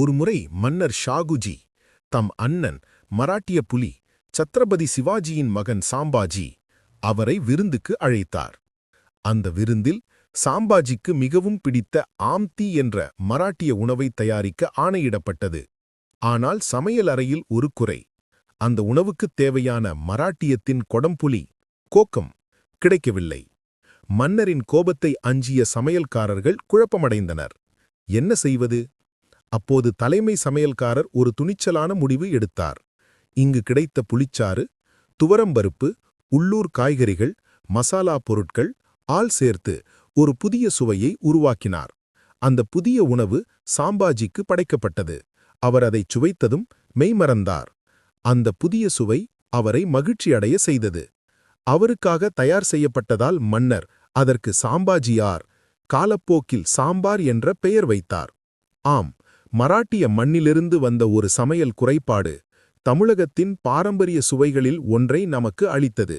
ஒருமுறை மன்னர் ஷாகுஜி தம் அண்ணன் மராட்டிய புலி சத்ரபதி சிவாஜியின் மகன் சாம்பாஜி அவரை விருந்துக்கு அழைத்தார். அந்த விருந்தில் சாம்பாஜிக்கு மிகவும் பிடித்த ஆம்தி என்ற மராட்டிய உணவை தயாரிக்க ஆணையிடப்பட்டது. ஆனால் சமையல் அறையில் ஒரு குறை. அந்த உணவுக்குத் தேவையான மராட்டியத்தின் கொடம்புலி கோக்கம் கிடைக்கவில்லை. மன்னரின் கோபத்தை அஞ்சிய சமையல்காரர்கள் குழப்பமடைந்தனர். என்ன செய்வது? அப்போது தலைமை சமையல்காரர் ஒரு துணிச்சலான முடிவு எடுத்தார். இங்கு கிடைத்த புளிச்சாறு துவரம்பருப்பு உள்ளூர் காய்கறிகள் மசாலா பொருட்கள் ஆள் சேர்த்து ஒரு புதிய சுவையை உருவாக்கினார். அந்த புதிய உணவு சாம்பாஜிக்கு படைக்கப்பட்டது. அவர் அதைச் சுவைத்ததும் மெய்மறந்தார் அந்த புதிய சுவை அவரை மகிழ்ச்சியடைய செய்தது. அவருக்காக தயார் செய்யப்பட்டதால் மன்னர் அதற்கு சாம்பாஜியார் காலப்போக்கில் சாம்பார் என்ற பெயர் வைத்தார். ஆம் மராட்டிய மண்ணிலிருந்து வந்த ஒரு சமையல் குறைபாடு தமிழகத்தின் பாரம்பரிய சுவைகளில் ஒன்றை நமக்கு அளித்தது.